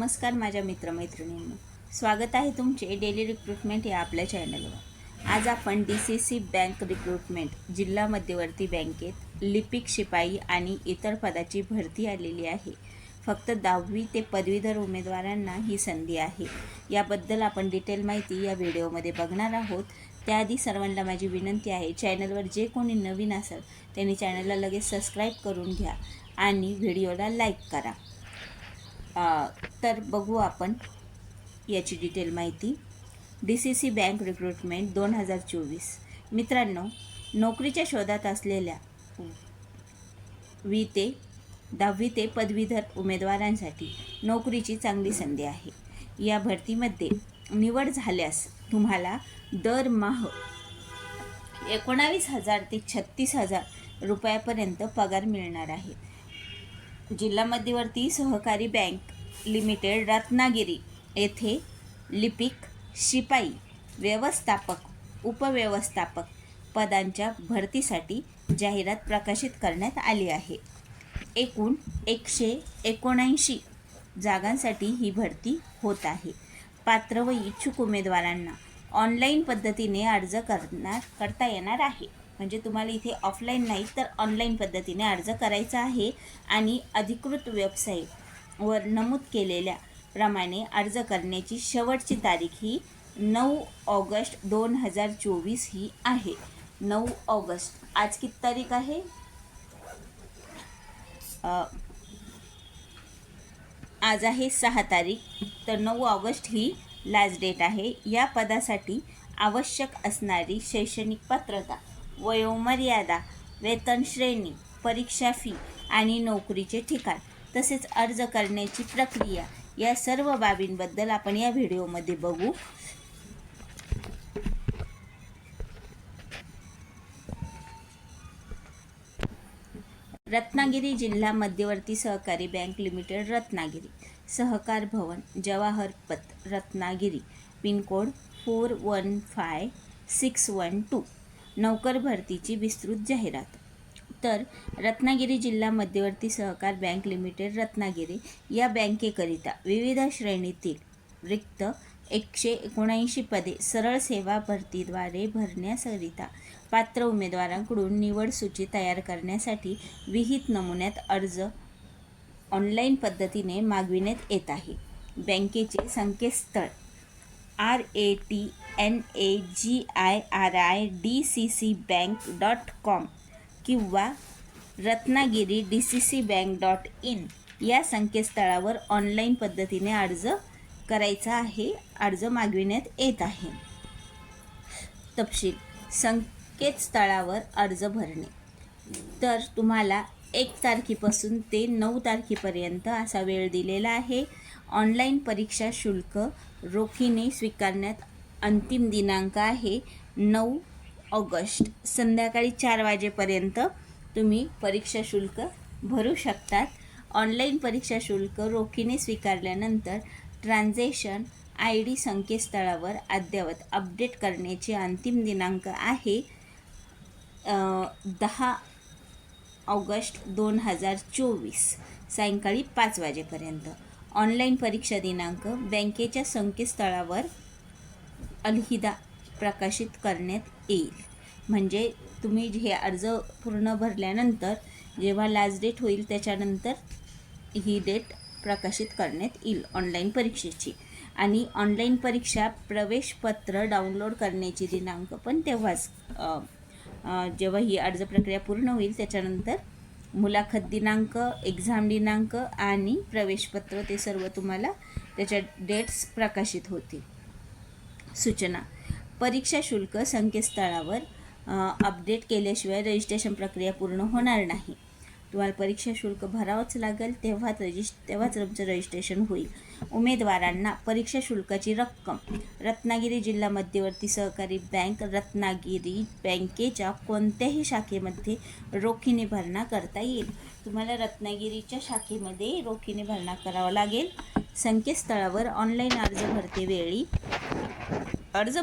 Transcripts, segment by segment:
नमस्कार माझ्या मित्रमैत्रिणींनी. स्वागत आहे तुमचे डेली रिक्रुटमेंट या आपल्या चॅनलवर आज आपण D C C bank recruitment जिल्हा मध्यवर्ती बँकेत लिपिक शिपाई आणि इतर पदाची भरती आलेली आहे. फक्त दहावी ते पदवीधर उमेदवारांना ही संधी आहे. याबद्दल आपण डिटेल माहिती या व्हिडिओमध्ये बघणार आहोत. त्याआधी सर्वांना माझी विनंती आहे चॅनलवर जे कोणी नवीन असेल त्यांनी चॅनलला लगेच सबस्क्राईब करून घ्या आणि व्हिडिओला लाईक करा. तर बघू आपण याची डिटेल माहिती. D C C bank recruitment दोन हजार चोवीस. मित्रांनो नोकरीच्या शोधात असलेल्या वी ते दहावी ते पदवीधर उमेदवारांसाठी नोकरीची चांगली संधी आहे. या भरतीमध्ये निवड झाल्यास तुम्हाला दरमहा एकोणावीस हजार ते छत्तीस हजार रुपयापर्यंत पगार मिळणार आहे. जिल्हा मध्यवर्ती सहकारी बँक लिमिटेड रत्नागिरी येथे लिपिक शिपाई व्यवस्थापक उपव्यवस्थापक पदांच्या भरतीसाठी जाहिरात प्रकाशित करण्यात आली आहे. एकूण एकशे एकोणऐंशी जागांसाठी ही भरती होत आहे. पात्र व इच्छुक उमेदवारांना ऑनलाईन पद्धतीने अर्ज करणार करता येणार आहे. म्हणजे तुम्हाला इथे ऑफलाईन नाही तर ऑनलाईन पद्धतीने अर्ज करायचा आहे आणि अधिकृत वेबसाईट वर नमूद केलेल्या प्रमाणे अर्ज करण्याची शेवटची तारीख ही नऊ ऑगस्ट दोन हजार चोवीस ही आहे. नऊ ऑगस्ट. आज किती तारीख आहे? आज आहे सहा तारीख. तर नऊ ऑगस्ट ही लास्ट डेट आहे. या पदासाठी आवश्यक असणारी शैक्षणिक पात्रता वयोमर्यादा वेतन श्रेणी परीक्षा फी आणि नोकरीचे ठिकाण तसेच अर्ज करण्याची प्रक्रिया या सर्व बाबींबद्दल आपण या व्हिडिओमध्ये बघू. रत्नागिरी जिल्हा मध्यवर्ती सहकारी बँक लिमिटेड रत्नागिरी. सहकार भवन जवाहरपत Ratnagiri. Pin code four one five six one two. नोकर भरतीची विस्तृत जाहिरात. तर रत्नागिरी जिल्हा मध्यवर्ती सहकार बँक लिमिटेड रत्नागिरी. या बँकेकरिता विविध श्रेणीतील रिक्त एकशे एकोणऐंशी पदे सरळ सेवा भरतीद्वारे भरण्याकरिता पात्र उमेदवारांकडून निवड सूची तयार करण्यासाठी विहित नमुन्यात अर्ज ऑनलाईन पद्धतीने मागविण्यात येत आहे. बँकेचे संकेतस्थळ R A T N A G I R I D C C bank dot com किंवा Ratnagiri D C C bank dot in या संकेतस्थळावर ऑनलाईन पद्धतीने अर्ज करायचा आहे. अर्ज मागविण्यात येत आहे. तपशील. संकेतस्थळावर अर्ज भरणे. तर तुम्हाला एक तारखेपासून ते नऊ तारखेपर्यंत असा वेळ दिलेला आहे. ऑनलाईन परीक्षा शुल्क रोखीने स्वीकारण्यात अंतिम दिनांक आहे. नऊ ऑगस्ट संध्याकाळी चार वाजेपर्यंत तुम्ही परीक्षा शुल्क भरू शकतात. ऑनलाईन परीक्षा शुल्क रोखीने स्वीकारल्यानंतर ट्रान्झॅक्शन आय डी संकेतस्थळावर अद्ययावत अपडेट करण्याची अंतिम दिनांक आहे दहा ऑगस्ट दोन हजार चोवीस सायंकाळी पाच वाजेपर्यंत. ऑनलाईन परीक्षा दिनांक बँकेच्या संकेतस्थळावर अलहिदा प्रकाशित करण्यात येईल. म्हणजे तुम्ही हे अर्ज पूर्ण भरल्यानंतर जेव्हा लास्ट डेट होईल त्याच्यानंतर ही डेट प्रकाशित करण्यात येईल ऑनलाईन परीक्षेची. आणि ऑनलाईन परीक्षा प्रवेशपत्र डाउनलोड करण्याची दिनांक पण तेव्हाच जेव्हा ही अर्ज प्रक्रिया पूर्ण होईल त्याच्यानंतर मुलाखत दिनांक एक्झाम दिनांक आणि प्रवेशपत्र ते सर्व तुम्हाला त्याच्या डेट्स प्रकाशित होतील. सूचना. परीक्षा शुल्क संकेतस्थळावर अपडेट केल्याशिवाय रजिस्ट्रेशन प्रक्रिया पूर्ण होणार नाही. तुम्हाला परीक्षा शुल्क भरावंच लागेल तेव्हाच रजिस् तेव्हाच तुमचं रजिस्ट्रेशन होईल. उमेदवारांना परीक्षा शुल्काची रक्कम रत्नागिरी जिल्हा मध्यवर्ती सहकारी बँक रत्नागिरी बँकेच्या कोणत्याही शाखेमध्ये रोखीने भरणा करता येईल. तुम्हाला रत्नागिरीच्या शाखेमध्ये रोखीने भरणा करावा लागेल. संकेतस्थळावर ऑनलाईन अर्ज भरते वेळी अर्ज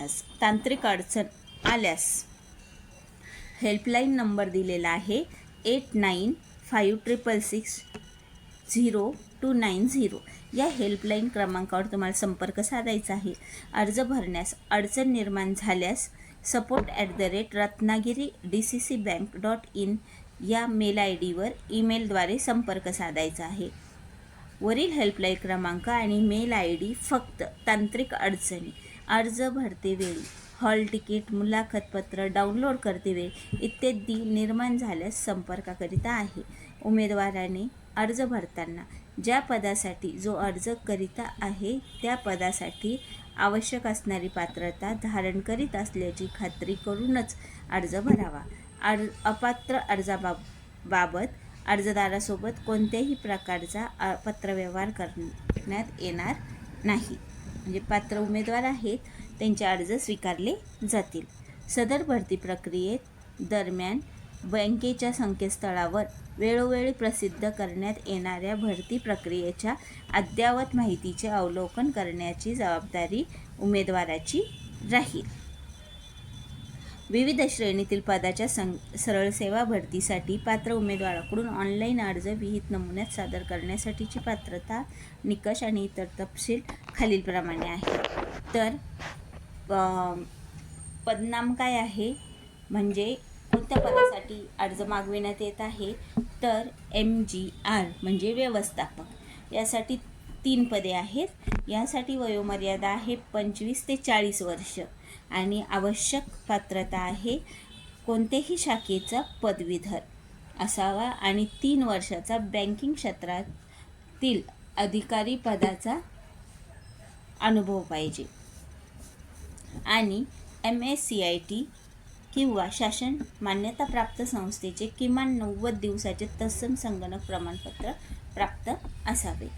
भरण्यास तांत्रिक अडचण आल्यास. हेल्पलाईन नंबर दिलेला आहे eight nine five triple six zero two nine zero या हेल्पलाईन क्रमांकावर तुम्हाला संपर्क साधायचा आहे. अर्ज भरण्यास अडचण निर्माण झाल्यास support at the rate Ratnagiri D C C bank dot in या मेल आय डीवर ईमेलद्वारे संपर्क साधायचा आहे. वरील हेल्पलाईन क्रमांक आणि मेल आय डी फक्त तांत्रिक अडचणी. अर्ज भरते वेळी हॉल तिकीट मुलाखतपत्र डाउनलोड करते वेळी इत्यादी निर्माण झाल्यास संपर्काकरिता आहे. उमेदवाराने अर्ज भरताना ज्या पदासाठी जो अर्ज करीता आहे त्या पदासाठी आवश्यक असणारी पात्रता धारण करीत असल्याची खात्री करूनच अर्ज भरावा. अर्ज अपात्र अर्जाबाब बाबत अर्जदारासोबत कोणत्याही प्रकारचा पत्रव्यवहार करण्यात येणार नाही. म्हणजे पात्र उमेदवार आहेत त्यांचे अर्ज स्वीकारले जातील. सदर भरती प्रक्रियेत दरम्यान बँकेच्या संकेतस्थळावर वेळोवेळी प्रसिद्ध करण्यात येणाऱ्या भरती प्रक्रियेच्या अद्ययावत माहितीचे अवलोकन करण्याची जबाबदारी उमेदवाराची राहील. विविध श्रेणीतील पदाच्या सं सरळ सेवा भरतीसाठी पात्र उमेदवाराकडून ऑनलाईन अर्ज विहित नमुन्यात सादर करण्यासाठीची पात्रता निकष आणि इतर तपशील खालीलप्रमाणे आहे तर पदनाम काय आहे? म्हणजे कोणत्या पदासाठी अर्ज मागविण्यात येत आहे? तर एम जी आर म्हणजे व्यवस्थापक. यासाठी तीन पदे आहेत. यासाठी वयोमर्यादा आहे पंचवीस ते चाळीस वर्ष. आणि आवश्यक पात्रता आहे कोणतेही शाखेचा पदवीधर असावा आणि तीन वर्षाचा बँकिंग क्षेत्रातील अधिकारी पदाचा अनुभव पाहिजे. आणि M S C I T किंवा शासन मान्यताप्राप्त संस्थेचे किमान नव्वद दिवसाचे तत्सम संगणक प्रमाणपत्र प्राप्त असावे.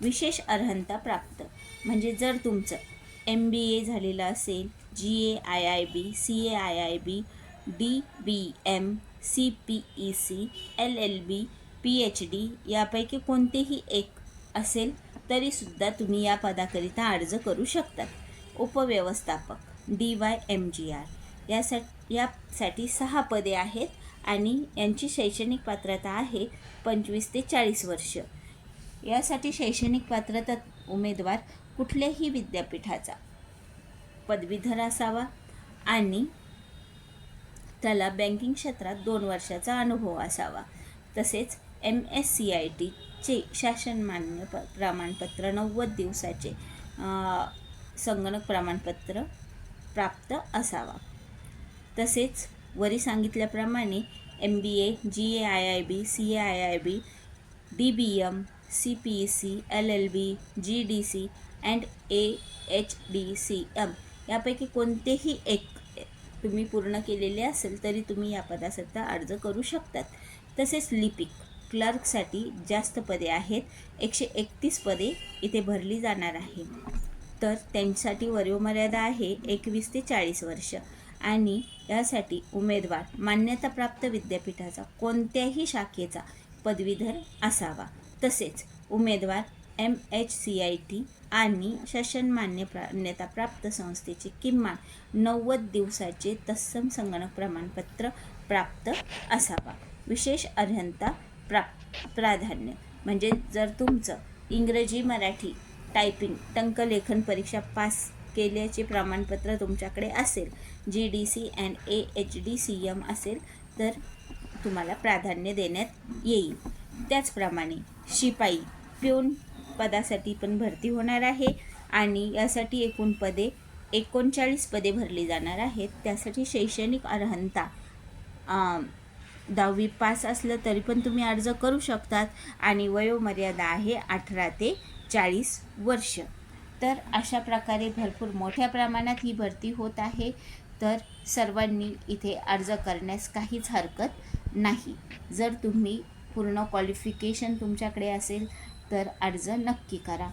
विशेष अर्हता प्राप्त. म्हणजे जर तुमचं एम बी ए झालेलं असेल G A I I B C A I I B D B M C P E C L L B P H D यापैकी कोणतेही एक असेल तरीसुद्धा तुम्ही या पदाकरिता अर्ज करू शकतात. उपव्यवस्थापक D Y M G R यासाठी यासाठी सहा पदे आहेत आणि यांची शैक्षणिक पात्रता आहे पंचवीस ते चाळीस वर्ष. यासाठी शैक्षणिक पात्रता उमेदवार कुठल्याही विद्यापीठाचा. पदवीधर असावा आणि त्याला बँकिंग क्षेत्रात दोन वर्षाचा अनुभव असावा. तसेच एम एस सी आय टीचे शासनमान्य प प्रमाणपत्र नव्वद दिवसाचे संगणक प्रमाणपत्र प्राप्त असावा. तसेच वरी सांगितल्याप्रमाणे M B A G A I I B C A I I B D B M C P E C L L B G D C and A H D C M यापैकी कोणतेही एक तुम्ही पूर्ण केलेले असेल तरी तुम्ही या पदासाठी अर्ज करू शकतात. तसेच लिपिक क्लर्कसाठी जास्त पदे आहेत. एकशे एकतीस पदे इथे भरली जाणार आहे. तर त्यांच्यासाठी वयोमर्यादा आहे एकवीस ते चाळीस वर्ष. आणि यासाठी उमेदवार मान्यताप्राप्त विद्यापीठाचा कोणत्याही शाखेचा पदवीधर असावा. तसेच उमेदवार M H C I T आणि शासनमान्य मान्यताप्राप्त संस्थेचे किमान नव्वद दिवसाचे तत्सम संगणक प्रमाणपत्र प्राप्त असावा. विशेष अर्हता प्राप प्राधान्य म्हणजे जर तुमचं इंग्रजी मराठी टायपिंग टंकलेखन परीक्षा पास केल्याचे प्रमाणपत्र तुमच्याकडे असेल G D C and A H D C M असेल तर तुम्हाला प्राधान्य देण्यात येईल. त्याचप्रमाणे शिपाई पिऊन पदासाठी पण भरती होणार आहे आणि यासाठी एकूण पदे एकोणचाळीस पदे भरली जाणार आहेत. त्यासाठी शैक्षणिक अर्हता दहावी पास असलं तरी पण तुम्ही अर्ज करू शकतात आणि वयोमर्यादा आहे अठरा ते चाळीस वर्ष. तर अशा प्रकारे भरपूर मोठ्या प्रमाणात ही भरती होत आहे. तर सर्वांनी इथे अर्ज करण्यास काहीच हरकत नाही. जर तुम्ही पूर्ण क्वालिफिकेशन तुमच्याकडे असेल तर अर्ज नक्की करा.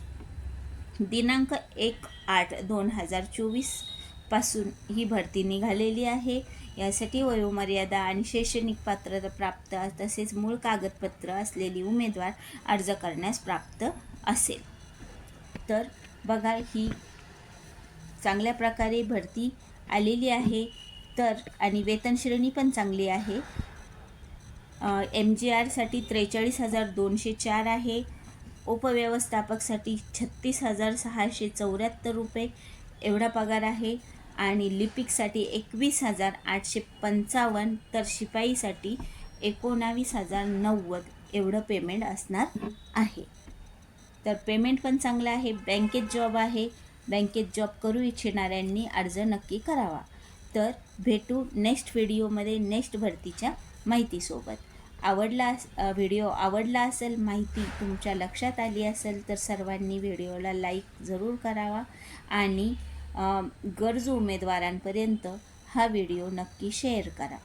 दिनांक एक आठ दोन हजार चोवीसपासून ही भरती निघालेली आहे. यासाठी वयोमर्यादा आणि शैक्षणिक पात्रता प्राप्त तसेच मूळ कागदपत्र असलेली उमेदवार अर्ज करण्यास प्राप्त असेल. तर बघा ही चांगल्या प्रकारे भरती आलेली आहे. तर आणि वेतन श्रेणी पण चांगली आहे. एम जी आरसाठी त्रेचाळीस हजार दोनशे चार आहे. उपव्यवस्थापकसाठी छत्तीस हजार सहाशे चौऱ्याहत्तर रुपये एवढा पगार आहे आणि लिपिकसाठी एकवीस हजार आठशे पंचावन्न तर शिपाईसाठी एकोणावीस हजार नव्वद एवढं पेमेंट असणार आहे. तर पेमेंट पण चांगलं आहे बँकेत जॉब आहे बँकेत जॉब करू इच्छिणाऱ्यांनी अर्ज नक्की करावा. तर भेटू नेक्स्ट व्हिडिओमध्ये नेक्स्ट भरतीच्या माहितीसोबत. आवडला व्हिडिओ आवडला असेल माहिती तुमच्या लक्षात आली असेल तर सर्वांनी व्हिडिओला लाईक जरूर करावा आणि गरजू उमेदवारांपर्यंत हा व्हिडिओ नक्की शेअर करा.